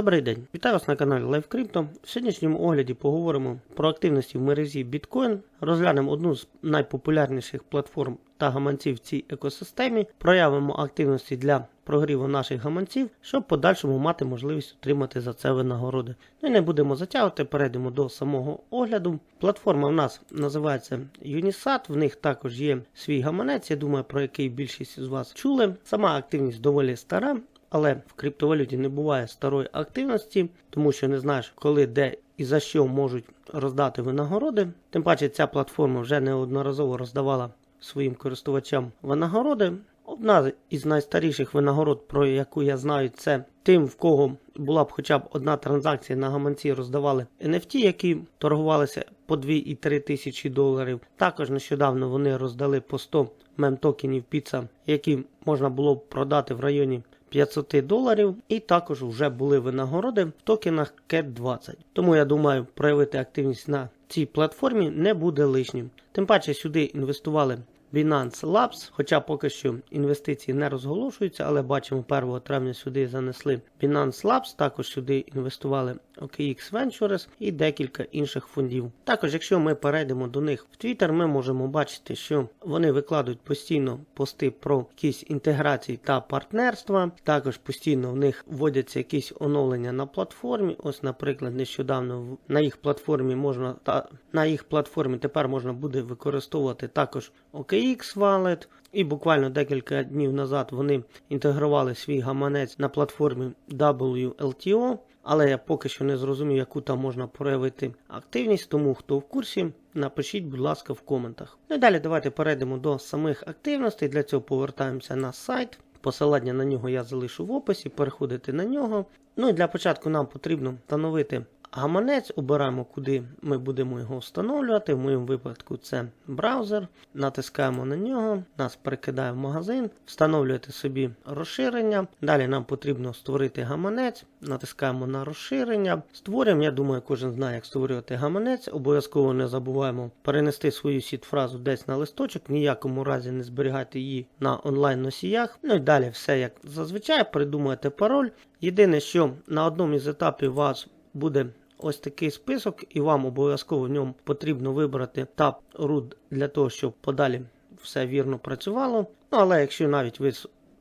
Добрий день, вітаю вас на каналі LiveCrypto. В сьогоднішньому огляді поговоримо про активності в мережі Bitcoin, розглянемо одну з найпопулярніших платформ та гаманців в цій екосистемі, проявимо активності для прогріву наших гаманців, щоб подальшому мати можливість отримати за це винагороди. Ну і не будемо затягувати, перейдемо до самого огляду. Платформа в нас називається Unisat, в них також є свій гаманець, я думаю, про який більшість з вас чули. Сама активність доволі стара. Але в криптовалюті не буває старої активності, тому що не знаєш, коли, де і за що можуть роздати винагороди. Тим паче ця платформа вже неодноразово роздавала своїм користувачам винагороди. Одна із найстаріших винагород, про яку я знаю, це тим, в кого була б хоча б одна транзакція на гаманці, роздавали NFT, які торгувалися по 2 і 3 тисячі доларів. Також нещодавно вони роздали по 100 мем-токенів піца, які можна було б продати в районі 500 доларів, і також вже були винагороди в токенах CAT20. Тому я думаю, проявити активність на цій платформі не буде лишнім. Тим паче сюди інвестували Binance Labs, хоча поки що інвестиції не розголошуються, але бачимо 1 травня сюди занесли Binance Labs, також сюди інвестували OKX Ventures і декілька інших фондів. Також, якщо ми перейдемо до них в Twitter, ми можемо бачити, що вони викладають постійно пости про якісь інтеграції та партнерства. Також постійно в них вводяться якісь оновлення на платформі. Ось, наприклад, нещодавно на їх платформі можна та на їх платформі тепер можна буде використовувати також OKX Wallet. І буквально декілька днів назад вони інтегрували свій гаманець на платформі WLTO, але я поки що не зрозумів, яку там можна проявити активність, тому хто в курсі, напишіть, будь ласка, в коментах. Ну і далі давайте перейдемо до самих активностей. Для цього повертаємося на сайт. Посилання на нього я залишу в описі, переходите на нього. Ну і для початку нам потрібно встановити гаманець, обираємо, куди ми будемо його встановлювати. В моєму випадку це браузер. Натискаємо на нього, нас перекидає в магазин, встановлюєте собі розширення. Далі нам потрібно створити гаманець, натискаємо на розширення. Створюємо, я думаю, кожен знає, як створювати гаманець. Обов'язково не забуваємо перенести свою сіт-фразу десь на листочок, ніякому разі не зберігайте її на онлайн-носіях. Ну і далі все як зазвичай, придумуєте пароль. Єдине, що на одному із етапів вас буде ось такий список, і вам обов'язково в ньому потрібно вибрати Tab root для того, щоб подалі все вірно працювало. Ну, але якщо навіть ви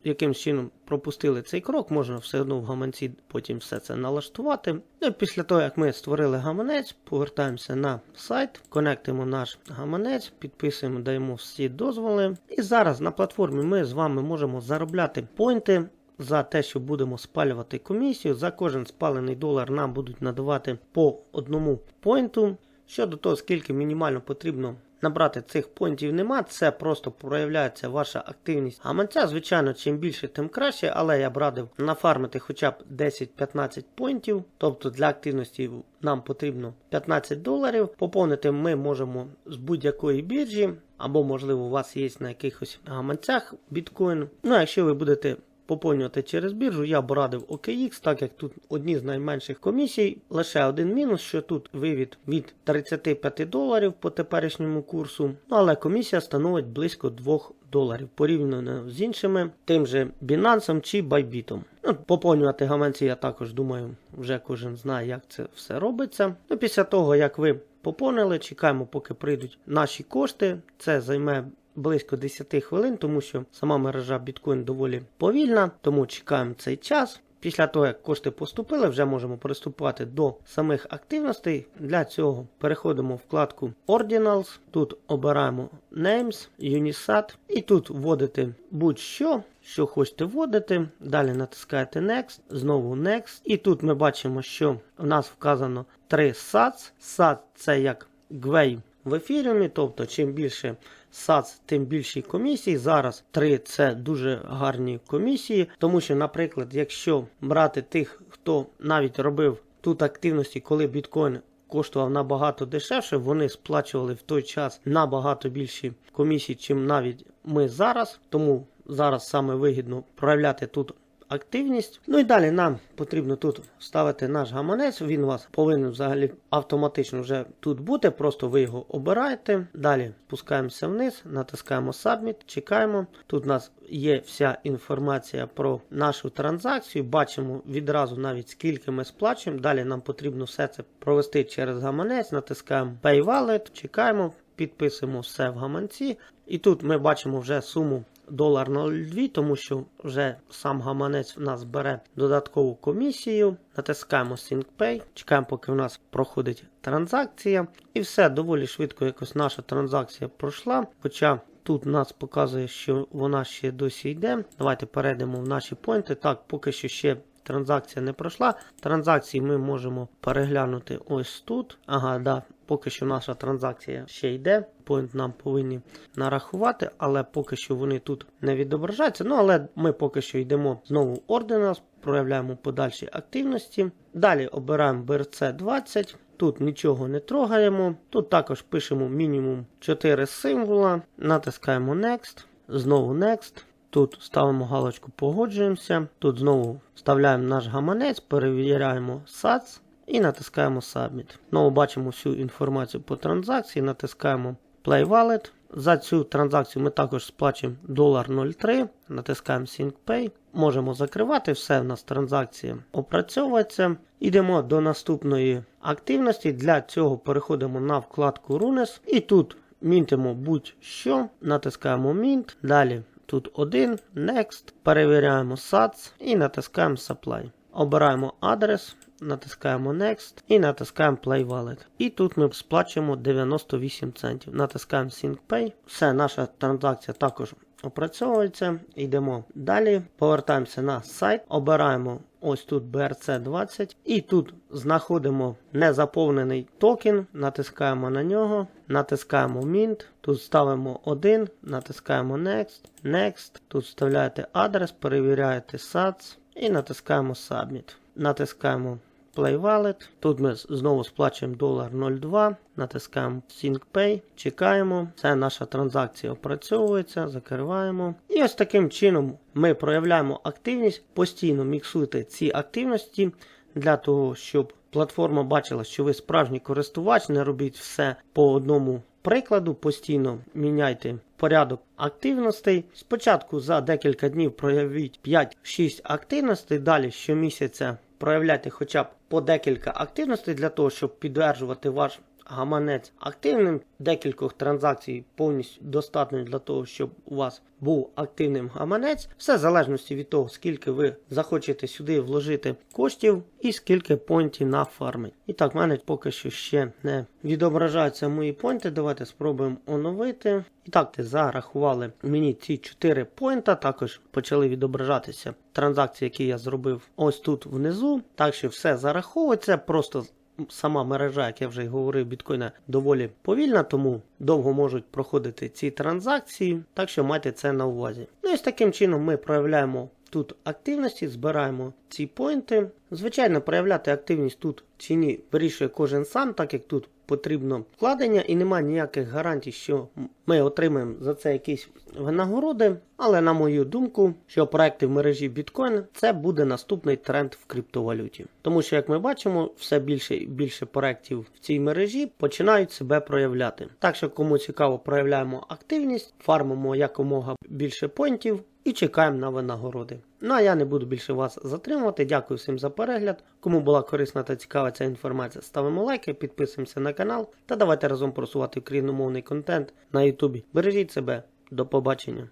якимсь чином пропустили цей крок, можна все одно в гаманці потім все це налаштувати. Ну після того, як ми створили гаманець, повертаємося на сайт, конектимо наш гаманець, підписуємо, даємо всі дозволи. І зараз на платформі ми з вами можемо заробляти поінти за те, що будемо спалювати комісію. За кожен спалений долар нам будуть надавати по одному поінту. Щодо того, скільки мінімально потрібно набрати цих поінтів нема, це просто проявляється ваша активність гаманця. Звичайно, чим більше, тим краще, але я б радив нафармити хоча б 10-15 поінтів. Тобто для активності нам потрібно 15 доларів. Поповнити ми можемо з будь-якої біржі, або, можливо, у вас є на якихось гаманцях біткоін. Ну а якщо ви будете поповнювати через біржу, я б радив OKX, так як тут одні з найменших комісій. Лише один мінус, що тут вивід від 35 доларів по теперішньому курсу, ну але комісія становить близько 2 доларів порівняно з іншими, тим же Binance чи Bybit. Ну, Поповнювати гаманці, я також думаю, вже кожен знає, як це все робиться. Ну, Після того, як ви поповнили, чекаємо, поки прийдуть наші кошти. Це займе близько 10 хвилин, тому що сама мережа біткоін доволі повільна, тому чекаємо цей час. Після того, як кошти поступили, вже можемо приступати до самих активностей. Для цього переходимо в вкладку Ordinals. Тут обираємо Names, Unisat і тут вводите будь-що, що хочете вводити. Далі натискаєте Next, знову Next. І тут ми бачимо, що в нас вказано 3 SATS. SAT це як Gwei в ефіріумі, тобто чим більше САЦ, тим більші комісії. Зараз 3 це дуже гарні комісії, тому що, наприклад, якщо брати тих, хто навіть робив тут активності, коли біткоін коштував набагато дешевше, вони сплачували в той час набагато більші комісії, чим навіть ми зараз. Тому зараз саме вигідно проявляти тут активність. Ну і далі нам потрібно тут вставити наш гаманець. Він у вас повинен взагалі автоматично вже тут бути. Просто ви його обираєте. Далі спускаємося вниз, натискаємо Submit, чекаємо. Тут у нас є вся інформація про нашу транзакцію. Бачимо відразу навіть скільки ми сплачуємо. Далі нам потрібно все це провести через гаманець, натискаємо Pay Wallet, чекаємо, підписуємо все в гаманці. І тут ми бачимо вже суму долар 0,2, тому що вже сам гаманець в нас бере додаткову комісію. Натискаємо Sync Pay, чекаємо, поки в нас проходить транзакція. І все доволі швидко якось наша транзакція пройшла. Хоча тут нас показує, що вона ще досі йде. Давайте перейдемо в наші поінти. Так, поки що ще. Транзакція не пройшла. Транзакції ми можемо переглянути ось тут. Ага, да, поки що наша транзакція ще йде. Point нам повинні нарахувати, але поки що вони тут не відображаються. Ну, але ми поки що йдемо знову ордена, проявляємо подальші активності. Далі обираємо BRC 20. Тут нічого не трогаємо. Тут також пишемо мінімум 4 символа. Натискаємо Next. Знову Next. Тут ставимо галочку погоджуємося. Тут знову вставляємо наш гаманець, перевіряємо SATS і натискаємо Submit. Знову бачимо всю інформацію по транзакції, натискаємо Play Wallet. За цю транзакцію ми також сплачуємо $0.03, натискаємо Sync Pay. Можемо закривати, все в нас транзакція опрацьовується. Йдемо до наступної активності. Для цього переходимо на вкладку Runes і тут мінтимо будь-що, натискаємо Mint. Далі Тут один, Next, перевіряємо SATS і натискаємо Supply. Обираємо адрес, натискаємо Next і натискаємо Play Wallet. І тут ми сплачуємо 98 центів. Натискаємо Sync Pay. Все, наша транзакція також опрацьовується. Йдемо далі. Повертаємося на сайт, обираємо ось тут BRC20. І тут знаходимо незаповнений токен, натискаємо на нього, натискаємо Mint. Тут ставимо 1, натискаємо Next, Next. Тут вставляєте адрес, перевіряєте SATS і натискаємо Submit. Натискаємо Play Wallet. Тут ми знову сплачуємо $0.02, натискаємо Sync Pay, чекаємо. Це наша транзакція опрацьовується, закриваємо. І ось таким чином ми проявляємо активність, постійно міксуйте ці активності для того, щоб платформа бачила, що ви справжній користувач, не робіть все по одному прикладу, постійно міняйте порядок активностей. Спочатку за декілька днів проявіть 5-6 активностей, далі щомісяця проявляйте хоча б по декілька активностей для того, щоб підтверджувати ваш гаманець активним. Декількох транзакцій повністю достатньо для того, щоб у вас був активним гаманець. Все в залежності від того, скільки ви захочете сюди вложити коштів і скільки понтів на фармить. І так, в мене поки що ще не відображаються мої понти. Давайте спробуємо оновити. І так, ти зарахували мені ці 4 поінта. Також почали відображатися транзакції, які я зробив ось тут внизу. Так що все зараховується. Просто сама мережа, як я вже й говорив, біткоїна доволі повільна, тому довго можуть проходити ці транзакції. Так що майте це на увазі. Ну і з таким чином ми проявляємо. Тут активності, збираємо ці поінти. Звичайно, проявляти активність тут ціні вирішує кожен сам, так як тут потрібно вкладення і немає ніяких гарантій, що ми отримаємо за це якісь винагороди. Але на мою думку, що проекти в мережі біткоін це буде наступний тренд в криптовалюті. Тому що, як ми бачимо, все більше і більше проєктів в цій мережі починають себе проявляти. Так що, кому цікаво, проявляємо активність, фармимо якомога більше поінтів і чекаємо на винагороди. Ну а я не буду більше вас затримувати. Дякую всім за перегляд. Кому була корисна та цікава ця інформація, ставимо лайки, підписуємося на канал та давайте разом просувати україномовний контент на Ютубі. Бережіть себе, до побачення.